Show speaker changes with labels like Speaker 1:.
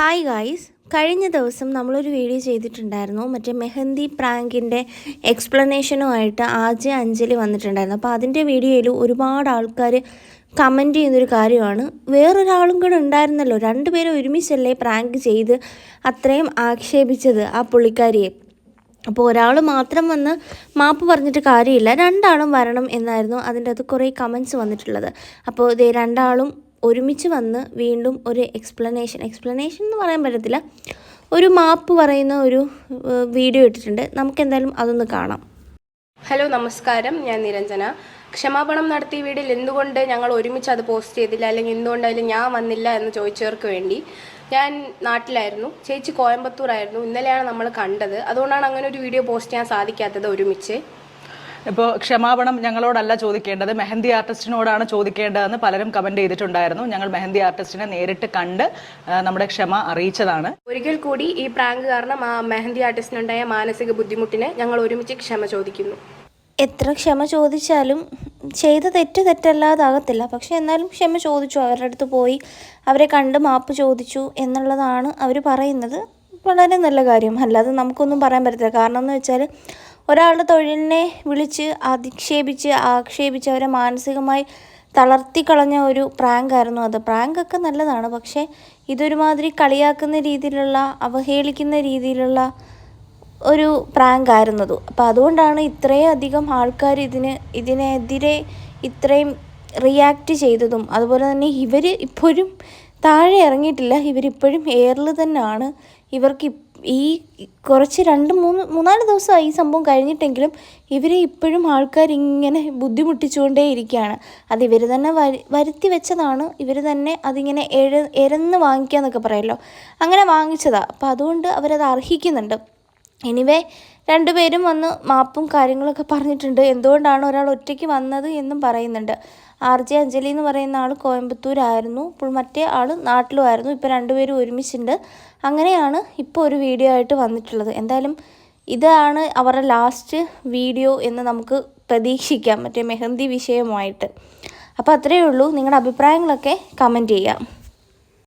Speaker 1: Hi guys കഴിഞ്ഞ ദിവസം നമ്മളൊരു വീഡിയോ ചെയ്തിട്ടുണ്ടായിരുന്നു. മറ്റേ മെഹന്തി പ്രാങ്കിന്റെ എക്സ്പ്ലനേഷനുമായിട്ട് ആദ്യ അഞ്ജലി വന്നിട്ടുണ്ടായിരുന്നു. അപ്പോൾ അതിന്റെ വീഡിയോയിൽ ഒരുപാട് ആൾക്കാർ കമന്റ് ചെയ്യുന്നൊരു കാര്യമാണ്. വേറൊരാളും കൂടെ ഉണ്ടായിരുന്നല്ലോ. രണ്ടുപേരും ഒരുമിച്ചല്ലേ പ്രാങ്ക് ചെയ്ത് അത്രയും ആക്ഷേപിച്ചത് ആ പുള്ളിക്കാരിയെ. അപ്പോൾ ഒരാൾ മാത്രം വന്ന് മാപ്പ് പറഞ്ഞിട്ട് കാര്യമില്ല. രണ്ടാളും വരണം എന്നായിരുന്നു അതിന്റെ അത് കുറേ കമൻസ് വന്നിട്ടുള്ളത്. അപ്പോൾ ഇതേ രണ്ടാളും ഒരുമിച്ച് വന്ന് വീണ്ടും ഒരു എക്സ്പ്ലനേഷൻ എക്സ്പ്ലനേഷൻ എന്ന് പറയാൻ പറ്റത്തില്ല. ഒരു മാപ്പ് പറയുന്ന ഒരു വീഡിയോ ഇട്ടിട്ടുണ്ട്. നമുക്ക് എന്തായാലും അതൊന്ന് കാണാം.
Speaker 2: ഹലോ നമസ്കാരം. ഞാൻ നിരഞ്ജന. ക്ഷമാപണം നടത്തിയ വീഡിയോയിൽ എന്തുകൊണ്ട് ഞങ്ങൾ ഒരുമിച്ച് അത് പോസ്റ്റ് ചെയ്തില്ല? അല്ലെങ്കിൽ എന്തുകൊണ്ട് അതിൽ ഞാൻ വന്നില്ല എന്ന് ചോദിച്ചവർക്ക് വേണ്ടി ഞാൻ നാട്ടിലായിരുന്നു. ചേച്ചി കോയമ്പത്തൂർ ആയിരുന്നു ഇന്നലെയാണ് നമ്മൾ കണ്ടത്. അതുകൊണ്ടാണ് അങ്ങനെ ഒരു വീഡിയോ പോസ്റ്റ് ചെയ്യാൻ സാധിക്കാത്തത് ഒരുമിച്ച്.
Speaker 3: ഇപ്പോൾ ക്ഷമാപണം ഞങ്ങളോടല്ല ചോദിക്കേണ്ടത്. മെഹന്തി ആർട്ടിസ്റ്റിനോടാണ് ചോദിക്കേണ്ടതെന്ന് പലരും കമന്റ് ചെയ്തിട്ടുണ്ടായിരുന്നു. ഞങ്ങൾ മെഹന്തി ആർട്ടിസ്റ്റിനെ നേരിട്ട് കണ്ട് നമ്മുടെ ക്ഷമ അറിയിച്ചതാണ്.
Speaker 2: ഒരിക്കൽ കൂടി ഈ പ്രാങ്ക് കാരണം ആ മെഹന്തി ആർട്ടിസ്റ്റിനുണ്ടായ മാനസിക ബുദ്ധിമുട്ടിന് ഞങ്ങൾ ഒരുമിച്ച് ക്ഷമ ചോദിക്കുന്നു.
Speaker 1: എത്ര ക്ഷമ ചോദിച്ചാലും ചെയ്ത തെറ്റ് തെറ്റല്ലാതാകത്തില്ല. പക്ഷെ എന്നാലും ക്ഷമ ചോദിച്ചു. അവരുടെ അടുത്ത് പോയി അവരെ കണ്ട് മാപ്പ് ചോദിച്ചു എന്നുള്ളതാണ് അവർ പറയുന്നത്. വളരെ നല്ല കാര്യം. അല്ലാതെ നമുക്കൊന്നും പറയാൻ പറ്റത്തില്ല. കാരണം എന്ന് വെച്ചാൽ ഒരാളുടെ തൊഴിലിനെ വിളിച്ച് അധിക്ഷേപിച്ച് ആക്ഷേപിച്ച് അവരെ മാനസികമായി തളർത്തി കളഞ്ഞ ഒരു പ്രാങ്ക് ആയിരുന്നു അത്. പ്രാങ്കൊക്കെ നല്ലതാണ് പക്ഷേ ഇതൊരുമാതിരി കളിയാക്കുന്ന രീതിയിലുള്ള അവഹേളിക്കുന്ന രീതിയിലുള്ള ഒരു പ്രാങ്ക് ആയിരുന്നത് അപ്പോൾ അതുകൊണ്ടാണ് ഇത്രയും അധികം ആൾക്കാർ ഇതിന് ഇതിനെതിരെ ഇത്രയും റിയാക്റ്റ് ചെയ്തതും. അതുപോലെ തന്നെ ഇവർ ഇപ്പോഴും താഴെ ഇറങ്ങിയിട്ടില്ല ഇവരിപ്പോഴും എയറിൽ തന്നെയാണ് ഇവർക്ക് ഈ കുറച്ച് രണ്ട് മൂന്ന് മൂന്നാൽ ദിവസമായി ഈ സംഭവം കഴിഞ്ഞിട്ടെങ്കിലും ഇവരെ ഇപ്പോഴും ആൾക്കാർ ഇങ്ങനെ ബുദ്ധിമുട്ടിച്ചുകൊണ്ടേ ഇരിക്കുകയാണ്. അത് ഇവർ തന്നെ വരു വരുത്തി വെച്ചതാണ്. ഇവർ തന്നെ അതിങ്ങനെ എഴ എരന്ന് വാങ്ങിക്കുക എന്നൊക്കെ പറയല്ലോ. അങ്ങനെ വാങ്ങിച്ചതാണ് അപ്പോൾ അതുകൊണ്ട് അവരത് അർഹിക്കുന്നുണ്ട്. എനിവേ രണ്ടുപേരും വന്ന് മാപ്പും കാര്യങ്ങളൊക്കെ പറഞ്ഞിട്ടുണ്ട്. എന്തുകൊണ്ടാണ് ഒരാൾ ഒറ്റയ്ക്ക് വന്നത് എന്നും പറയുന്നുണ്ട്. ആർ ജെ അഞ്ജലി എന്ന് പറയുന്ന ആൾ കോയമ്പത്തൂരായിരുന്നു. ഇപ്പോൾ മറ്റേ ആൾ നാട്ടിലുമായിരുന്നു. ഇപ്പോൾ രണ്ടുപേരും ഒരുമിച്ചുണ്ട്. അങ്ങനെയാണ് ഇപ്പോൾ ഒരു വീഡിയോ ആയിട്ട് വന്നിട്ടുള്ളത്. എന്തായാലും ഇതാണ് അവരുടെ ലാസ്റ്റ് വീഡിയോ എന്ന് നമുക്ക് പ്രതീക്ഷിക്കാം. മറ്റേ മെഹന്തി വിഷയമായിട്ട് അപ്പോൾ അത്രയേ ഉള്ളൂ. നിങ്ങളുടെ അഭിപ്രായങ്ങളൊക്കെ കമന്റ് ചെയ്യാം.